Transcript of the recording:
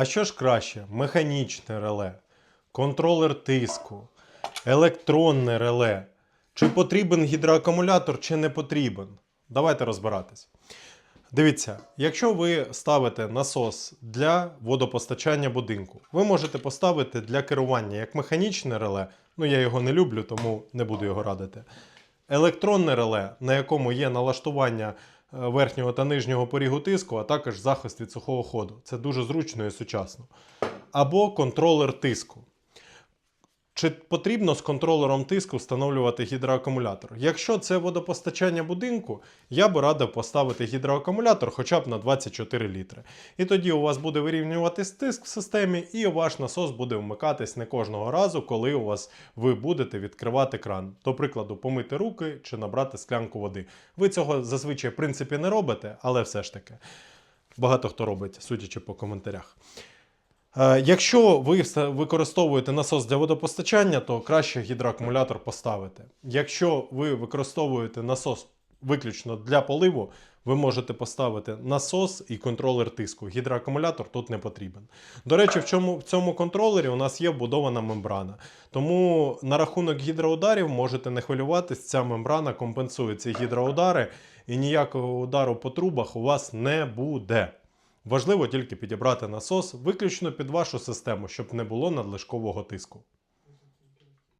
А що ж краще? Механічне реле, контролер тиску, електронне реле. Чи потрібен гідроакумулятор, чи не потрібен? Давайте розбиратись. Дивіться, якщо ви ставите насос для водопостачання будинку, ви можете поставити для керування як механічне реле, ну я його не люблю, тому не буду його радити. Електронне реле, на якому є налаштування верхнього та нижнього порігу тиску, а також захист від сухого ходу. Це дуже зручно і сучасно. Або контролер тиску. Чи потрібно з контролером тиску встановлювати гідроакумулятор? Якщо це водопостачання будинку, я би радив поставити гідроакумулятор хоча б на 24 літри. І тоді у вас буде вирівнюватись тиск в системі, і ваш насос буде вмикатись не кожного разу, коли у вас ви будете відкривати кран. До прикладу, помити руки чи набрати склянку води. Ви цього зазвичай в принципі не робите, але все ж таки. Багато хто робить, судячи по коментарях. Е, Якщо ви використовуєте насос для водопостачання, то краще гідроакумулятор поставити. Якщо ви використовуєте насос виключно для поливу, ви можете поставити насос і контролер тиску. Гідроакумулятор тут не потрібен. До речі, в цьому, в цьому контролері у нас є вбудована мембрана. Тому на рахунок гідроударів можете не хвилюватись, ця мембрана компенсує ці гідроудари, і ніякого удару по трубах у вас не буде. Важливо тільки підібрати насос виключно під вашу систему, щоб не було надлишкового тиску.